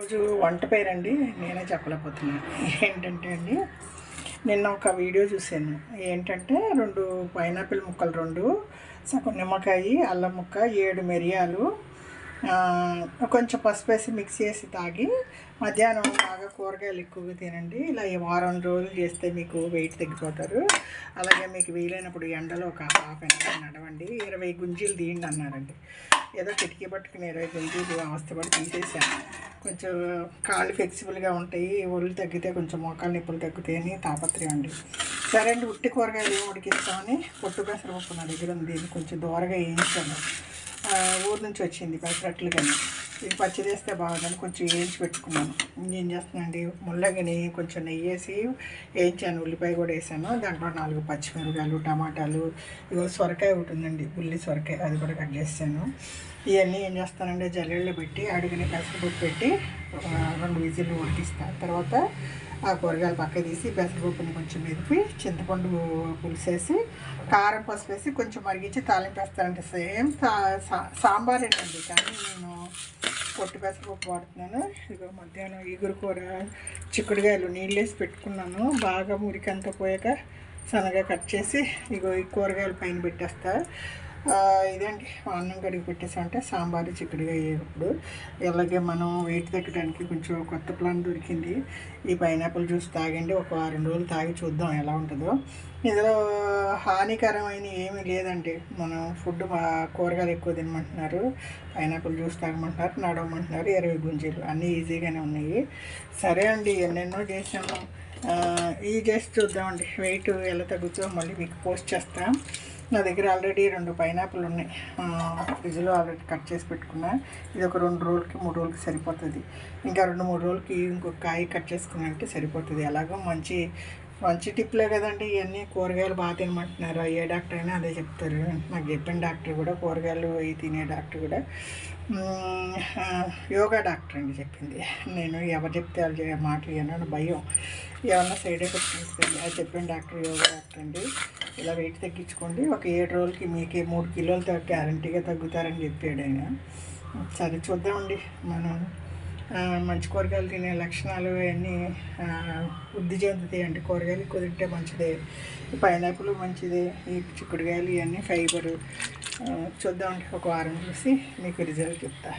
రోజు వంట పేరండి నేనే చెప్పలేకపోతున్నాను. ఏంటంటే అండి నిన్న ఒక వీడియో చూశాను. ఏంటంటే రెండు పైనాపిల్ ముక్కలు రెండు సగం నిమ్మకాయ అల్లం ముక్క ఏడు మిరియాలు కొంచెం పసుపు వేసి మిక్స్ చేసి తాగి మధ్యాహ్నం బాగా కూరగాయలు ఎక్కువగా తినండి. ఇలా ఈ వారం రోజులు చేస్తే మీకు వెయిట్ తగ్గిపోతారు. అలాగే మీకు వీలైనప్పుడు ఎండలో ఒక హాఫ్ అన్ అవర్ నడవండి. ఇరవై గుంజీలు తీయండి అన్నారండి. ఏదో కిటికీ పట్టుకుని ఇరవై గుంజీలు అవస్థపడి తీసేసాను కొంచెం కాళ్ళు ఫ్లెక్సిబుల్గా ఉంటాయి ఒళ్ళు తగ్గితే కొంచెం మోకాలు నిప్పులు తగ్గుతాయని తాపత్రయం అండి. సరే అండి ఉట్టి కూరగాయలు ఏమి ఉడికిస్తామని పొట్టు పెసరపప్పు నా దగ్గర ఉంది కొంచెం దూరగా వేయించాను. ఊరు నుంచి వచ్చింది పెసరట్లు కానీ. ఇది పచ్చి చేస్తే బాగుందని కొంచెం వేయించి పెట్టుకున్నాను. ఏం చేస్తున్నానండి? ముల్లగిని కొంచెం నెయ్యి వేసి వేయించాను. ఉల్లిపాయ కూడా వేసాను. దాంట్లో నాలుగు పచ్చిమిరపకాయలు టమాటాలు. ఇగో సొరకాయ ఒకటి ఉందండి. ఉల్లి సొరకాయ. అది కూడా కట్ చేసాను. ఇవన్నీ ఏం చేస్తానంటే జల్లెళ్ళు పెట్టి అడిగిన పెసరపప్పు పెట్టి ఒక రెండు విజిల్లు ఉడికిస్తాను తర్వాత ఆ కూరగాయలు పక్క తీసి పెసరపప్పుని కొంచెం మెదిపి చింతపండు పులిసేసి కారం పసుపు వేసి కొంచెం మరిగించి తాలింపు వేస్తానంటే సేమ్ సాంబార్ అండి కానీ నేను పొట్టి పెసరపప్పు వాడుతున్నాను. ఇదిగో మధ్యాహ్నం ఇగురు కూర చిక్కుడుకాయలు నీళ్ళు వేసి పెట్టుకున్నాను. బాగా మురికంతా పోయాక సన్నగా కట్ చేసి ఇగో ఈ కూరగాయలు పైన పెట్టేస్తా. ఇదేంటి? అన్నం కడిగి పెట్టేసామంటే సాంబారు చిక్కుడుగా ఇప్పుడు ఇలాగే మనం వెయిట్ తగ్గడానికి కొంచెం కొత్త ప్లాన్ దొరికింది. ఈ పైనాపిల్ జ్యూస్ తాగండి ఒక వారం రోజులు తాగి చూద్దాం ఎలా ఉంటుందో. ఇందులో హానికరమైన ఏమీ లేదండి. మనం ఫుడ్ మా కూరగాయలు ఎక్కువ తినమంటున్నారు. పైనాపిల్ జ్యూస్ తాగమంటున్నారు నడవమంటున్నారు ఇరవై గుంజీలు అన్నీ ఈజీగానే ఉన్నాయి. సరే అండి ఎన్నెన్నో చేసాము ఈ చేసి చూద్దామండి. వెయిట్ ఎలా తగ్గుతుందో మళ్ళీ మీకు పోస్ట్ చేస్తాం. నా దగ్గర ఆల్రెడీ రెండు పైనాపిల్ ఉన్నాయి. ఫ్రిడ్జ్లో ఆల్రెడీ కట్ చేసి పెట్టుకున్నా. ఇది ఒక రెండు రోజులకి మూడు రోజులకి సరిపోతుంది. ఇంకా రెండు మూడు రోజులకి ఇంకొక కాయ కట్ చేసుకున్నట్టు సరిపోతుంది. ఎలాగో మంచి మంచి టిప్లే కదండి ఇవన్నీ కూరగాయలు బాగా తినమంటున్నారు. ఏ డాక్టర్ అయినా అదే చెప్తారు. నాకు చెప్పిన డాక్టర్ కూడా కూరగాయలు అవి తినే డాక్టర్ కూడా. యోగా డాక్టర్ అండి చెప్పింది. నేను ఎవరు చెప్తే వాళ్ళు మాట వినను భయం. ఏమన్నా సైడ్ ఎఫెక్ట్ ఉంటుంది అది చెప్పిన డాక్టర్ యోగా డాక్టర్ అండి. ఇలా వెయిట్ తగ్గించుకోండి. ఒక ఏడు రోజులకి మీకే మూడు కిలోలు గ్యారంటీగా తగ్గుతారని చెప్పాడు ఆయన. సరే చూద్దామండి మనం మంచి కూరగాయలు తినే లక్షణాలు అవన్నీ వృద్ధి చెందుతాయి అండి కూరగాయలు ఎక్కువ తింటే మంచిదే పైనాపిల్ మంచిదే. ఈ చిక్కుడుకాయలు ఇవన్నీ ఫైబరు చూద్దామండి ఒక వారం చూసి మీకు రిజల్ట్ చెప్తా.